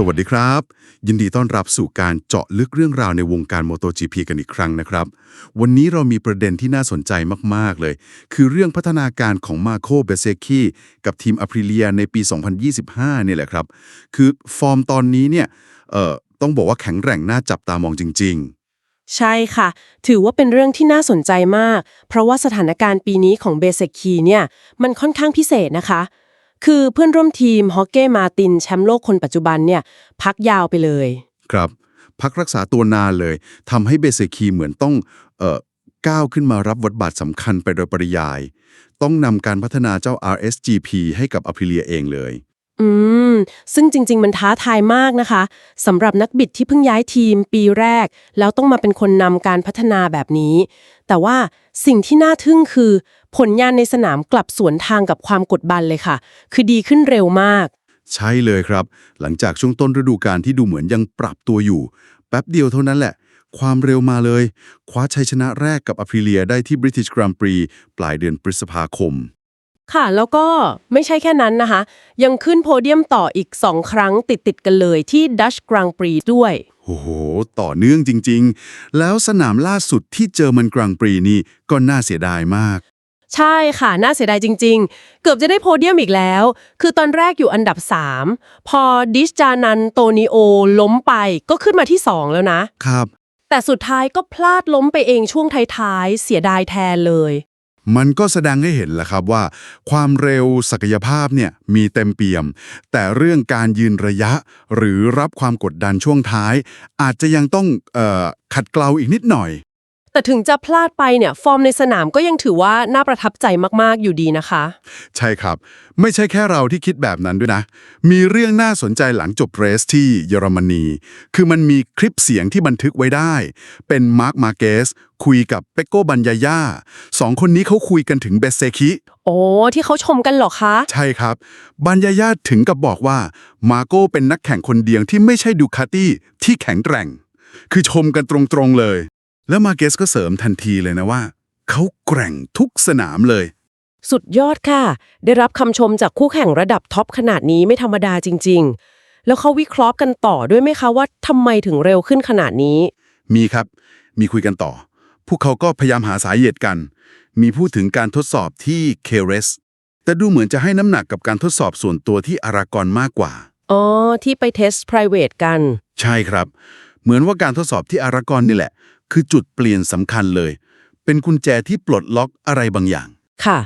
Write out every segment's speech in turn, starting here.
สวัสดีครับ ยินดีต้อนรับสู่การเจาะลึกเรื่องราวในวงการ MotoGP กันอีกครั้งนะครับ วันนี้เรามีประเด็นที่น่าสนใจมาก ๆ เลย คือเรื่องพัฒนาการของมาโคเบเซคีกับทีมอ p ริเลียในปี 2025เนี่ยแหละครับ คือฟอร์มตอนนี้เนี่ยเอ่อต้องบอกว่าแข็งแกร่งน่าจับตามองจริงใช่ค่ะ ถือว่าเป็นเรื่องที่น่าสนใจมาก เพราะว่าสถานการณ์ปีนี้ของเบเซคีเนี่ย มันค่อนข้างพิเศษนะคะ คือเพื่อนร่วมทีมฮอกเก้มาตินแชมป์โลกคนปัจจุบันเนี่ยพักยาวไปเลยๆครับ พักรักษาตัวนานเลยทำให้เบเซคีเหมือนต้องเอ่อก้าวขึ้นมารับบทบาทสำคัญไปโดยปริยาย ต้องนำการพัฒนาเจ้า RSGP ให้กับอ p ริเลียเองเลย อืม ซึ่งจริง ๆ มันท้าทายมากนะคะสำหรับนักบิดที่เพิ่งย้ายทีมปีแรก แล้วต้องมาเป็นคนนำการพัฒนาแบบนี้ แต่ว่าสิ่งที่น่าทึ่งคือ ผลงานในสนามกลับสวนทางกับความกดดันเลยค่ะ คือดีขึ้นเร็วมาก ใช่เลยครับ หลังจากช่วงต้นฤดูกาลที่ดูเหมือนยังปรับตัวอยู่ แป๊บเดียวเท่านั้นแหละ ความเร็วมาเลย คว้าชัยชนะแรกกับอ p ริเลียได้ที่ British Grand Prix ปลายเดือนพฤษภาคม ค่ะ แล้วก็ไม่ใช่แค่นั้นนะคะ ยังขึ้นโพเดียมต่ออีก 2 ครั้งติดติดๆกันเลยที่ Dutch Grand Prix ด้วย โอ้โห ต่อเนื่องจริงๆ แล้วสนามล่าสุดที่เจอมันกลางปรีนี่ก็น่าเสียดายมาก ใช่ค่ะ น่าเสียดายจริง ๆ เกือบจะได้โพเดียมอีกแล้ว คือตอนแรกอยู่อันดับ 3 พอดิชจานันโตนิโอล้มไปก็ขึ้นมาที่ 2 แล้วนะ ครับ แต่สุดท้ายก็พลาดล้มไปเองช่วงท้ายๆ เสียดายแทนเลย มันก็แสดงให้เห็นแหละครับว่า ความเร็วศักยภาพเนี่ยมีเต็มเปี่ยม แต่เรื่องการยืนระยะ หรือรับความกดดันช่วงท้าย อาจจะยังต้องเอ่อขัดเกลาอีกนิดหน่อย แต่ถึงจะพลาดไปเนี่ยฟอร์มในสนามก็ยังถือว่าน่าประทับใจมากๆอยู่ดีนะคะ ใช่ครับ ไม่ใช่แค่เราที่คิดแบบนั้นด้วยนะ มีเรื่องน่าสนใจหลังจบเรสที่เยอรมนี คือมันมีคลิปเสียงที่บันทึกไว้ได้ เป็นมาร์คมาเกสคุยกับเปโก้บัญญาย่าสองคนนี้เขาคุยกันถึงเบสเซคิโอ้ที่เขาชมกันเหรอคะ ใช่ครับ บัญญาย่าถึงกับบอกว่ามาโก้เป็นนักแข่งคนเดียวที่ไม่ใช่ดูคาตี้ที่แข็งแกร่ง คือชมกันตรงๆเลย แล้วมาเกสก็เสริมทันทีเลยนะว่า เขาแกร่งทุกสนามเลย สุดยอดค่ะ ได้รับคำชมจากคู่แข่งระดับท็อปขนาดนี้ไม่ธรรมดาจริง ๆ แล้วเขาวิเคราะห์กันต่อด้วยไหมคะว่าทำไมถึงเร็วขึ้นขนาดนี้ มีครับ มีคุยกันต่อ พวกเขาก็พยายามหาสาเหตุกัน มีพูดถึงการทดสอบที่เคเรสแต่ดูเหมือนจะให้น้ำหนักกับการทดสอบส่วนตัวที่อารากอนมากกว่า อ๋อ ที่ไปเทส private กัน ใช่ครับ เหมือนว่าการทดสอบที่อารากอนนี่แหละ คือจุดเปลี่ยนสำคัญเลย เป็นกุญแจที่ปลดล็อกอะไรบางอย่าง ค่ะ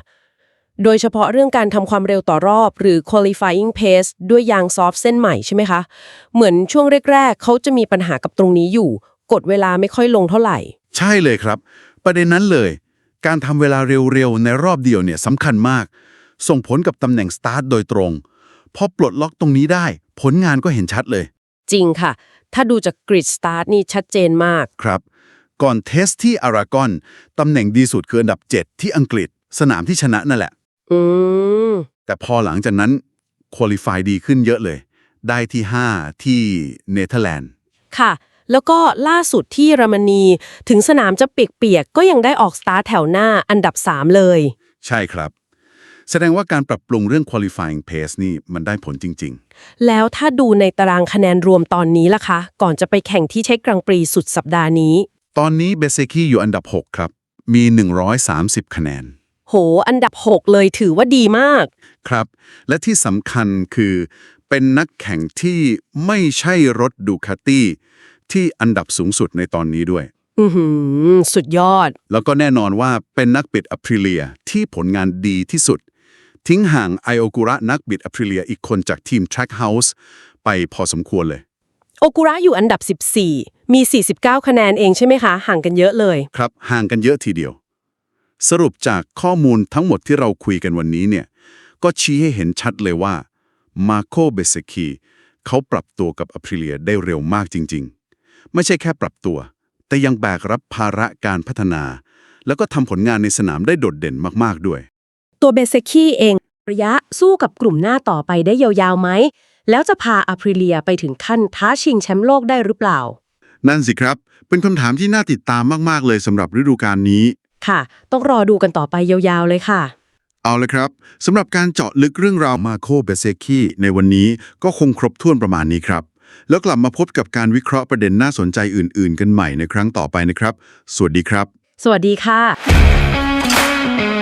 โดยเฉพาะเรื่องการทำความเร็วต่อรอบ หรือ qualifying pace ด้วยยางซอฟต์เส้นใหม่ใช่ไหมคะ เหมือนช่วงแรกๆ เขาจะมีปัญหากับตรงนี้อยู่ กดเวลาไม่ค่อยลงเท่าไหร่ ใช่เลยครับ ประเด็นนั้นเลย การทำเวลาเร็วๆ ในรอบเดียวเนี่ยสำคัญมาก ส่งผลกับตำแหน่งสตาร์ทโดยตรงพอปลดล็อกตรงนี้ได้ ผลงานก็เห็นชัดเลย จริงค่ะ ถ้าดูจากกริดสตาร์ทนี่ชัดเจนมาก ครับ ก่อนเทสที่อารากอนตำแหน่งดีสุดคืออันดับ 7 ที่อังกฤษ สนามที่ชนะนั่นแหละ อืม แต่พอหลังจากนั้นคุริฟายดีขึ้นเยอะเลย ได้ที่ 5 ที่เนเธอร์แลนด์ ค่ะ แล้วก็ล่าสุดที่เยอรมนี ถึงสนามจะเปียกๆ ก็ยังได้ออกสตาร์ทแถวหน้าอันดับ 3 เลย ใช่ครับ แสดงว่าการปรับปรุงเรื่อง qualifying pace นี่มันได้ผลจริง แล้วถ้าดูในตารางคะแนนรวมตอนนี้ล่ะคะ ก่อนจะไปแข่งที่เช็คกรังปรีสุดสัปดาห์นี้ๆ ตอนนี้เบเซคีอยู่อันดับ 6 ครับ มี 130 คะแนน โห อันดับ 6 เลยถือว่าดีมาก ครับ และที่สำคัญคือเป็นนักแข่งที่ไม่ใช่รถดูคาตี้ที่อันดับสูงสุดในตอนนี้ด้วย อือหือสุดยอด แล้วก็แน่นอนว่าเป็นนักบิดอ p ริเลียที่ผลงานดีที่สุด ทิ้งห่างไอโอกุระนักบิดอ p ริเลียอีกคนจากทีม Trackhouse ไปพอสมควรเลย โอกุระอยู่อันดับ 14 มี 49 คะแนนเองใช่ไหมคะ ห่างกันเยอะเลย ครับ ห่างกันเยอะทีเดียว สรุปจากข้อมูลทั้งหมดที่เราคุยกันวันนี้เนี่ย ก็ชี้ให้เห็นชัดเลยว่ามาโคเบเซคีเขาปรับตัวกับอ p ริเลียได้เร็วมากจริง ๆ ไม่ใช่แค่ปรับตัว แต่ยังแบกรับภาระการพัฒนา แล้วก็ทำผลงานในสนามได้โดดเด่นมากๆด้วย ตัวเบเซคีเองระยะสู้กับกลุ่มหน้าต่อไปได้ยาวๆไหม แล้วจะพาอ p ริเลียไปถึงขั้นท้าชิงแชมป์โลกได้หรือเปล่า นั่นสิครับ เป็นคำถามที่น่าติดตามมาก ๆ เลยสำหรับฤดูกาลนี้ ค่ะ ต้องรอดูกันต่อไปยาวๆเลยค่ะ เอาเลยครับสำหรับการเจาะลึกเรื่องราวมาโคเบเซคีในวันนี้ก็คงครบถ้วนประมาณนี้ครับ แล้วกลับมาพบกับการวิเคราะห์ประเด็นน่าสนใจอื่น ๆ กันใหม่ในครั้งต่อไปนะครับ สวัสดีครับ สวัสดีค่ะ